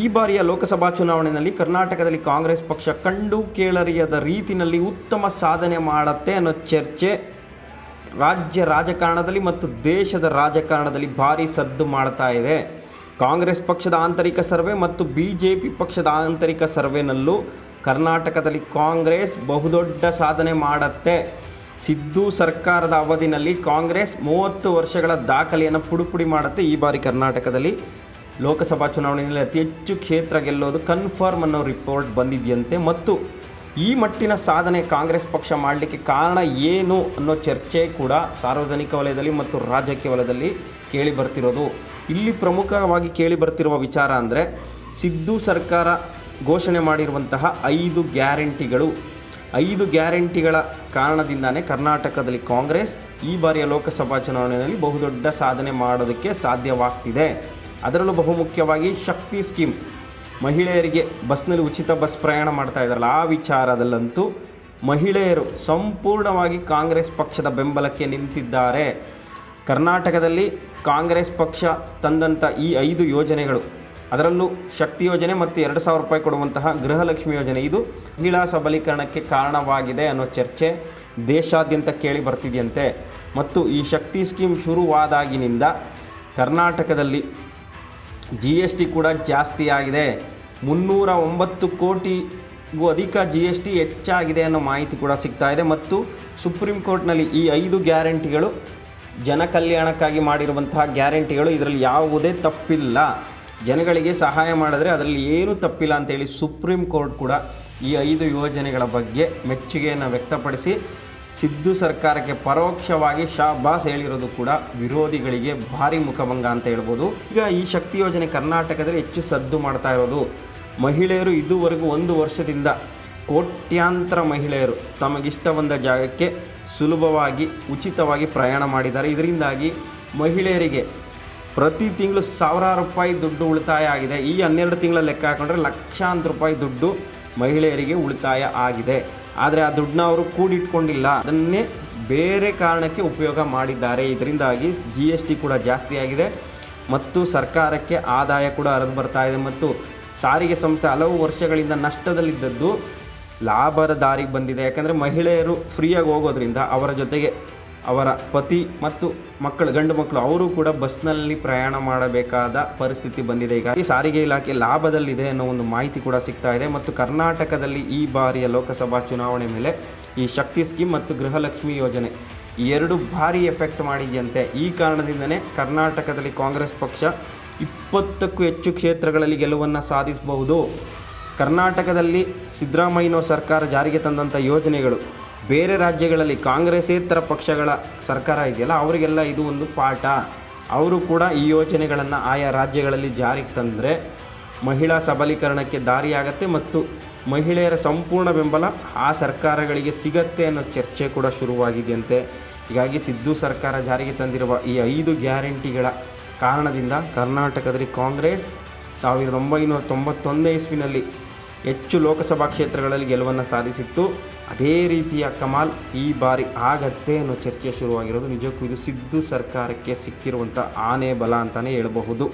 ಈ ಬಾರಿಯ ಲೋಕಸಭಾ ಚುನಾವಣೆಯಲ್ಲಿ ಕರ್ನಾಟಕದಲ್ಲಿ ಕಾಂಗ್ರೆಸ್ ಪಕ್ಷ ಕಂಡು ಕೇಳರಿಯದ ರೀತಿಯಲ್ಲಿ ಉತ್ತಮ ಸಾಧನೆ ಮಾಡುತ್ತೆ ಅನ್ನೋ ಚರ್ಚೆ ರಾಜ್ಯ ರಾಜಕಾರಣದಲ್ಲಿ ಮತ್ತು ದೇಶದ ರಾಜಕಾರಣದಲ್ಲಿ ಭಾರಿ ಸದ್ದು ಮಾಡ್ತಾ ಇದೆ. ಕಾಂಗ್ರೆಸ್ ಪಕ್ಷದ ಆಂತರಿಕ ಸರ್ವೆ ಮತ್ತು ಬಿ ಜೆ ಪಿ ಪಕ್ಷದ ಆಂತರಿಕ ಸರ್ವೆನಲ್ಲೂ ಕರ್ನಾಟಕದಲ್ಲಿ ಕಾಂಗ್ರೆಸ್ ಬಹುದೊಡ್ಡ ಸಾಧನೆ ಮಾಡುತ್ತೆ. ಸಿದ್ದು ಸರ್ಕಾರದ ಅವಧಿನಲ್ಲಿ ಕಾಂಗ್ರೆಸ್ ಮೂವತ್ತು ವರ್ಷಗಳ ದಾಖಲೆಯನ್ನು ಪುಡುಪುಡಿ ಮಾಡುತ್ತೆ. ಈ ಬಾರಿ ಕರ್ನಾಟಕದಲ್ಲಿ ಲೋಕಸಭಾ ಚುನಾವಣೆಯಲ್ಲಿ ಅತಿ ಹೆಚ್ಚು ಕ್ಷೇತ್ರ ಗೆಲ್ಲೋದು ಕನ್ಫರ್ಮ್ ಅನ್ನೋ ರಿಪೋರ್ಟ್ ಬಂದಿದೆಯಂತೆ. ಮತ್ತು ಈ ಮಟ್ಟಿನ ಸಾಧನೆ ಕಾಂಗ್ರೆಸ್ ಪಕ್ಷ ಮಾಡಲಿಕ್ಕೆ ಕಾರಣ ಏನು ಅನ್ನೋ ಚರ್ಚೆ ಕೂಡ ಸಾರ್ವಜನಿಕ ವಲಯದಲ್ಲಿ ಮತ್ತು ರಾಜಕೀಯ ವಲಯದಲ್ಲಿ ಕೇಳಿ ಬರ್ತಿರೋದು. ಇಲ್ಲಿ ಪ್ರಮುಖವಾಗಿ ಕೇಳಿ ಬರ್ತಿರುವ ವಿಚಾರ ಅಂದರೆ ಸಿದ್ದು ಸರ್ಕಾರ ಘೋಷಣೆ ಮಾಡಿರುವಂತಹ ಐದು ಗ್ಯಾರಂಟಿಗಳು. ಐದು ಗ್ಯಾರಂಟಿಗಳ ಕಾರಣದಿಂದಾನೇ ಕರ್ನಾಟಕದಲ್ಲಿ ಕಾಂಗ್ರೆಸ್ ಈ ಬಾರಿಯ ಲೋಕಸಭಾ ಚುನಾವಣೆಯಲ್ಲಿ ಬಹುದೊಡ್ಡ ಸಾಧನೆ ಮಾಡೋದಕ್ಕೆ ಸಾಧ್ಯವಾಗ್ತಿದೆ. ಅದರಲ್ಲೂ ಬಹುಮುಖ್ಯವಾಗಿ ಶಕ್ತಿ ಸ್ಕೀಮ್. ಮಹಿಳೆಯರಿಗೆ ಬಸ್ನಲ್ಲಿ ಉಚಿತ ಬಸ್ ಪ್ರಯಾಣ ಮಾಡ್ತಾ ಇದ್ದಾರಲ್ಲ, ಆ ವಿಚಾರದಲ್ಲಂತೂ ಮಹಿಳೆಯರು ಸಂಪೂರ್ಣವಾಗಿ ಕಾಂಗ್ರೆಸ್ ಪಕ್ಷದ ಬೆಂಬಲಕ್ಕೆ ನಿಂತಿದ್ದಾರೆ. ಕರ್ನಾಟಕದಲ್ಲಿ ಕಾಂಗ್ರೆಸ್ ಪಕ್ಷ ತಂದಂಥ ಈ ಐದು ಯೋಜನೆಗಳು, ಅದರಲ್ಲೂ ಶಕ್ತಿ ಯೋಜನೆ ಮತ್ತು ಎರಡು ಸಾವಿರ ರೂಪಾಯಿ ಕೊಡುವಂತಹ ಗೃಹಲಕ್ಷ್ಮಿ ಯೋಜನೆ, ಇದು ಮಹಿಳಾ ಸಬಲೀಕರಣಕ್ಕೆ ಕಾರಣವಾಗಿದೆ ಅನ್ನೋ ಚರ್ಚೆ ದೇಶಾದ್ಯಂತ ಕೇಳಿ ಬರ್ತಿದೆಯಂತೆ. ಮತ್ತು ಈ ಶಕ್ತಿ ಸ್ಕೀಮ್ ಶುರುವಾದಾಗಿನಿಂದ ಕರ್ನಾಟಕದಲ್ಲಿ ಜಿ ಎಸ್ ಟಿ ಕೂಡ ಜಾಸ್ತಿ ಆಗಿದೆ. ಮುನ್ನೂರ ಒಂಬತ್ತು ಕೋಟಿಗೂ ಅಧಿಕ ಜಿ ಎಸ್ ಟಿ ಹೆಚ್ಚಾಗಿದೆ ಅನ್ನೋ ಮಾಹಿತಿ ಕೂಡ ಸಿಗ್ತಾ ಇದೆ. ಮತ್ತು ಸುಪ್ರೀಂ ಕೋರ್ಟ್ನಲ್ಲಿ ಈ ಐದು ಗ್ಯಾರಂಟಿಗಳು ಜನ ಕಲ್ಯಾಣಕ್ಕಾಗಿ ಮಾಡಿರುವಂತಹ ಗ್ಯಾರಂಟಿಗಳು, ಇದರಲ್ಲಿ ಯಾವುದೇ ತಪ್ಪಿಲ್ಲ. ಜನಗಳಿಗೆ ಸಹಾಯ ಮಾಡಿದ್ರೆ ಅದರಲ್ಲಿ ಏನೂ ತಪ್ಪಿಲ್ಲ ಅಂತೇಳಿ ಸುಪ್ರೀಂ ಕೋರ್ಟ್ ಕೂಡ ಈ ಐದು ಯೋಜನೆಗಳ ಬಗ್ಗೆ ಮೆಚ್ಚುಗೆಯನ್ನು ವ್ಯಕ್ತಪಡಿಸಿ ಸಿದ್ದು ಸರ್ಕಾರಕ್ಕೆ ಪರೋಕ್ಷವಾಗಿ ಶಾಬಾಸ್ ಹೇಳಿರೋದು ಕೂಡ ವಿರೋಧಿಗಳಿಗೆ ಭಾರಿ ಮುಖಭಂಗ ಅಂತ ಹೇಳ್ಬೋದು. ಈಗ ಈ ಶಕ್ತಿ ಯೋಜನೆ ಕರ್ನಾಟಕದಲ್ಲಿ ಹೆಚ್ಚು ಸದ್ದು ಮಾಡ್ತಾ ಇರೋದು, ಮಹಿಳೆಯರು ಇದುವರೆಗೂ ಒಂದು ವರ್ಷದಿಂದ ಕೋಟ್ಯಾಂತರ ಮಹಿಳೆಯರು ತಮಗಿಷ್ಟ ಬಂದ ಜಾಗಕ್ಕೆ ಸುಲಭವಾಗಿ, ಉಚಿತವಾಗಿ ಪ್ರಯಾಣ ಮಾಡಿದ್ದಾರೆ. ಇದರಿಂದಾಗಿ ಮಹಿಳೆಯರಿಗೆ ಪ್ರತಿ ತಿಂಗಳು ಸಾವಿರಾರು ರೂಪಾಯಿ ದುಡ್ಡು ಉಳಿತಾಯ ಆಗಿದೆ. ಈ ಹನ್ನೆರಡು ತಿಂಗಳ ಲೆಕ್ಕ ಹಾಕೊಂಡ್ರೆ ಲಕ್ಷಾಂತರ ರೂಪಾಯಿ ದುಡ್ಡು ಮಹಿಳೆಯರಿಗೆ ಉಳಿತಾಯ ಆಗಿದೆ. ಆದರೆ ಆ ದುಡ್ಡನ್ನ ಅವರು ಕೂಡಿಟ್ಕೊಂಡಿಲ್ಲ. ಅದನ್ನೇ ಬೇರೆ ಕಾರಣಕ್ಕೆ ಉಪಯೋಗ ಮಾಡಿದ್ದಾರೆ. ಇದರಿಂದಾಗಿ ಜಿ ಎಸ್ ಟಿ ಕೂಡ ಜಾಸ್ತಿಯಾಗಿದೆ ಮತ್ತು ಸರ್ಕಾರಕ್ಕೆ ಆದಾಯ ಕೂಡ ಹರಿದು ಬರ್ತಾ ಇದೆ. ಮತ್ತು ಸಾರಿಗೆ ಸಂಸ್ಥೆ ಹಲವು ವರ್ಷಗಳಿಂದ ನಷ್ಟದಲ್ಲಿದ್ದದ್ದು ಲಾಭದ ದಾರಿಗೆ ಬಂದಿದೆ. ಯಾಕಂದರೆ ಮಹಿಳೆಯರು ಫ್ರೀಯಾಗಿ ಹೋಗೋದ್ರಿಂದ ಅವರ ಜೊತೆಗೆ ಅವರ ಪತಿ ಮತ್ತು ಮಕ್ಕಳು ಗಂಡು ಮಕ್ಕಳು, ಅವರು ಕೂಡ ಬಸ್ನಲ್ಲಿ ಪ್ರಯಾಣ ಮಾಡಬೇಕಾದ ಪರಿಸ್ಥಿತಿ ಬಂದಿದೆ. ಈಗ ಈ ಸಾರಿಗೆ ಇಲಾಖೆ ಲಾಭದಲ್ಲಿದೆ ಅನ್ನೋ ಒಂದು ಮಾಹಿತಿ ಕೂಡ ಸಿಗ್ತಾ ಇದೆ. ಮತ್ತು ಕರ್ನಾಟಕದಲ್ಲಿ ಈ ಬಾರಿಯ ಲೋಕಸಭಾ ಚುನಾವಣೆ ಮೇಲೆ ಈ ಶಕ್ತಿ ಸ್ಕೀಮ್ ಮತ್ತು ಗೃಹಲಕ್ಷ್ಮಿ ಯೋಜನೆ ಎರಡು ಭಾರಿ ಎಫೆಕ್ಟ್ ಮಾಡಿದೆಯಂತೆ. ಈ ಕಾರಣದಿಂದನೇ ಕರ್ನಾಟಕದಲ್ಲಿ ಕಾಂಗ್ರೆಸ್ ಪಕ್ಷ ಇಪ್ಪತ್ತಕ್ಕೂ ಹೆಚ್ಚು ಕ್ಷೇತ್ರಗಳಲ್ಲಿ ಗೆಲುವನ್ನು ಸಾಧಿಸಬಹುದು. ಕರ್ನಾಟಕದಲ್ಲಿ ಸಿದ್ದರಾಮಯ್ಯನವ್ರ ಸರ್ಕಾರ ಜಾರಿಗೆ ತಂದಂಥ ಯೋಜನೆಗಳು ಬೇರೆ ರಾಜ್ಯಗಳಲ್ಲಿ ಕಾಂಗ್ರೆಸ್ಸೇತರ ಪಕ್ಷಗಳ ಸರ್ಕಾರ ಇದೆಯಲ್ಲ, ಅವರಿಗೆಲ್ಲ ಇದು ಒಂದು ಪಾಠ. ಅವರು ಕೂಡ ಈ ಯೋಜನೆಗಳನ್ನು ಆಯಾ ರಾಜ್ಯಗಳಲ್ಲಿ ಜಾರಿಗೆ ತಂದರೆ ಮಹಿಳಾ ಸಬಲೀಕರಣಕ್ಕೆ ದಾರಿಯಾಗತ್ತೆ ಮತ್ತು ಮಹಿಳೆಯರ ಸಂಪೂರ್ಣ ಬೆಂಬಲ ಆ ಸರ್ಕಾರಗಳಿಗೆ ಸಿಗತ್ತೆ ಅನ್ನೋ ಚರ್ಚೆ ಕೂಡ ಶುರುವಾಗಿದೆಯಂತೆ. ಹೀಗಾಗಿ ಸಿದ್ದು ಸರ್ಕಾರ ಜಾರಿಗೆ ತಂದಿರುವ ಈ ಐದು ಗ್ಯಾರಂಟಿಗಳ ಕಾರಣದಿಂದ ಕರ್ನಾಟಕದಲ್ಲಿ ಕಾಂಗ್ರೆಸ್ ಸಾವಿರದ ಒಂಬೈನೂರ ತೊಂಬತ್ತೊಂದನೇ ಇಸ್ವಿನಲ್ಲಿ ಹೆಚ್ಚು ಲೋಕಸಭಾ ಕ್ಷೇತ್ರಗಳಲ್ಲಿ ಗೆಲುವನ್ನು ಸಾಧಿಸಿತ್ತು. ಅದೇ ರೀತಿಯ ಕಮಾಲ್ ಈ ಬಾರಿ ಆಗತ್ತೆ ಅನ್ನೋ ಚರ್ಚೆ ಶುರುವಾಗಿರೋದು. ನಿಜಕ್ಕೂ ಇದು ಸಿದ್ದು ಸರ್ಕಾರಕ್ಕೆ ಸಿಕ್ಕಿರುವಂಥ ಆನೆ ಬಲ ಅಂತಲೇ ಹೇಳಬಹುದು.